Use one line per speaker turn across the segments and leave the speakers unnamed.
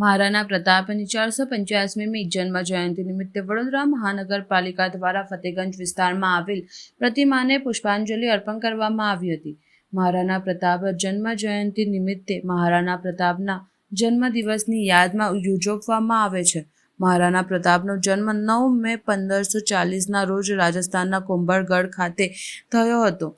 મહારાણા પ્રતાપની ચારસો પંચ્યાસમીમી જન્મ જયંતિ નિમિત્તે વડોદરા મહાનગરપાલિકા દ્વારા ફતેગંજ વિસ્તારમાં આવેલ પ્રતિમાને પુષ્પાંજલિ અર્પણ કરવામાં આવી હતી. મહારાણા પ્રતાપ જન્મ જયંતિ નિમિત્તે મહારાણા પ્રતાપના જન્મદિવસની યાદમાં યોજવામાં આવે છે. મહારાણા પ્રતાપનો જન્મ નવ મે પંદરસો ચાલીસના રોજ રાજસ્થાનના કુંભળગઢ ખાતે થયો હતો.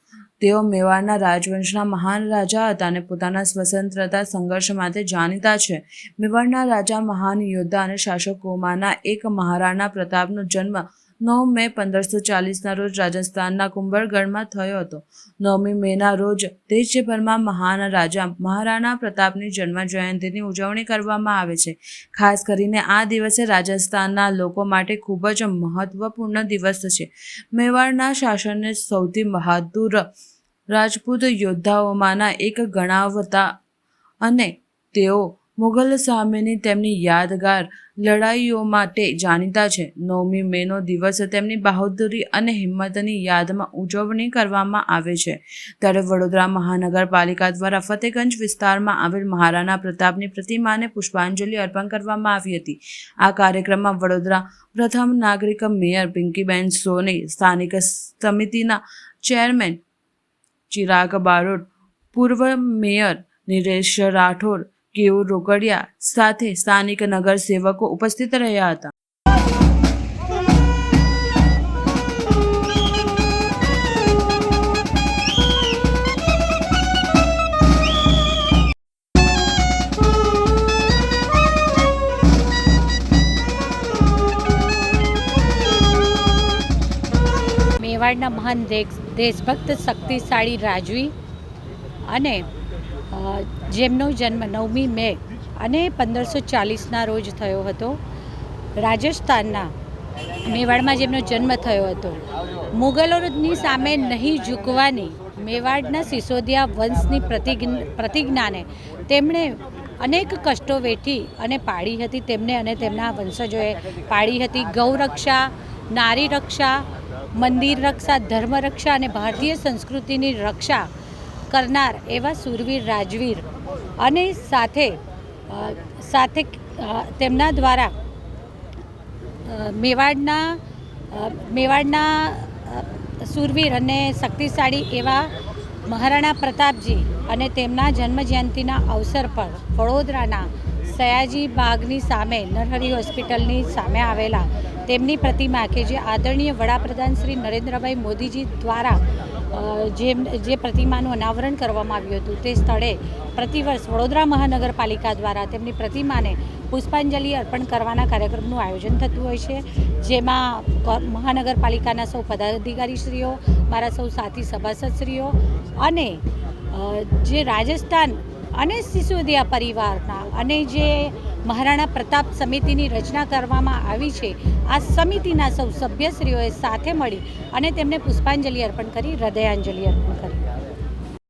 તેઓ મેવાડના રાજવંશના મહાન રાજા હતા અને પોતાના સ્વતંત્રતા સંઘર્ષ માટે જાણીતા છે. મેવાડના રાજા મહાન યોદ્ધા અને શાસકોમાંના એક મહારાણા પ્રતાપનો જન્મ નવ મે પંદરસો ચાલીસના રોજ રાજસ્થાનના કુંભળગઢમાં થયો હતો. નવમી મેના રોજ દેશભરમાં મહાન રાજા મહારાણા પ્રતાપની જન્મ જયંતિની ઉજવણી કરવામાં આવે છે. ખાસ કરીને આ દિવસે રાજસ્થાનના લોકો માટે ખૂબ જ મહત્વપૂર્ણ દિવસ છે. મેવાડના શાસનને સૌથી બહાદુર રાજપૂત યોદ્ધાઓમાંના એક ગણાવતા અને તેઓ મુઘલ સામેની તેમની યાદગાર લડાઈઓ માટે જાણીતા છે. નવમી મેનો દિવસ તેમની બહાદુરી અને હિંમતની યાદમાં ઉજવણી કરવામાં આવે છે. ત્યારે વડોદરા મહાનગરપાલિકા દ્વારા ફતેગંજ વિસ્તારમાં આવેલ મહારાણા પ્રતાપની પ્રતિમાને પુષ્પાંજલિ અર્પણ કરવામાં આવી હતી. આ કાર્યક્રમમાં વડોદરા પ્રથમ નાગરિક મેયર પિંકીબેન સોની, સ્થાનિક સમિતિના ચેરમેન ચિરાગ બારોટ, પૂર્વ મેયર નિરેશ રાઠોડ કેયુર રોકડિયા સાથે સ્થાનિક નગરસેવકો ઉપસ્થિત રહ્યા હતા.
મેવાડના મહાન દેશભક્ત શક્તિશાળી રાજવી અને જેમનો જન્મ નવમી મે અને પંદરસો ચાલીસના રોજ થયો હતો. રાજસ્થાનના મેવાડમાં જેમનો જન્મ થયો હતો. મુગલોની સામે નહીં ઝૂકવાની મેવાડના સિસોદિયા વંશની પ્રતિજ્ઞ, પ્રતિજ્ઞાને તેમણે અનેક કષ્ટો વેઠી અને પાડી હતી. તેમને અને તેમના વંશજોએ પાડી હતી ગૌરક્ષા, નારી રક્ષા, મંદિર રક્ષા, ધર્મ રક્ષા અને ભારતીય સંસ્કૃતિની રક્ષા કરનાર એવા સુરવીર રાજવીર અને સાથે સાથે તેમના દ્વારા મેવાડના મેવાડના સુરવીર અને શક્તિશાળી એવા મહારાણા પ્રતાપજી અને તેમના જન્મજયંતિના અવસર પર વડોદરાના સયાજી બાગની સામે નરહરી હોસ્પિટલની સામે આવેલા તેમની પ્રતિમા કે જે આદરણીય વડાપ્રધાન શ્રી નરેન્દ્રભાઈ મોદીજી દ્વારા જે જે પ્રતિમાનું અનાવરણ કરવામાં આવ્યું હતું તે સ્થળે પ્રતિવર્ષ વડોદરા મહાનગરપાલિકા દ્વારા તેમની પ્રતિમાને પુષ્પાંજલિ અર્પણ કરવાના કાર્યક્રમનું આયોજન થતું હોય છે, જેમાં મહાનગરપાલિકાના સૌ પદાધિકારીશ્રીઓ, મારા સૌ સાથી સભાસદશ્રીઓ અને જે રાજસ્થાન અને સિસોદિયા પરિવારના અને જે મહારાણા પ્રતાપ સમિતિની રચના કરવામાં આવી છે. આ સમિતિના સૌ સભ્યશ્રીઓએ સાથે મળી અને તેમને પુષ્પાંજલિ અર્પણ કરી, હૃદયાંજલિ અર્પણ કરી.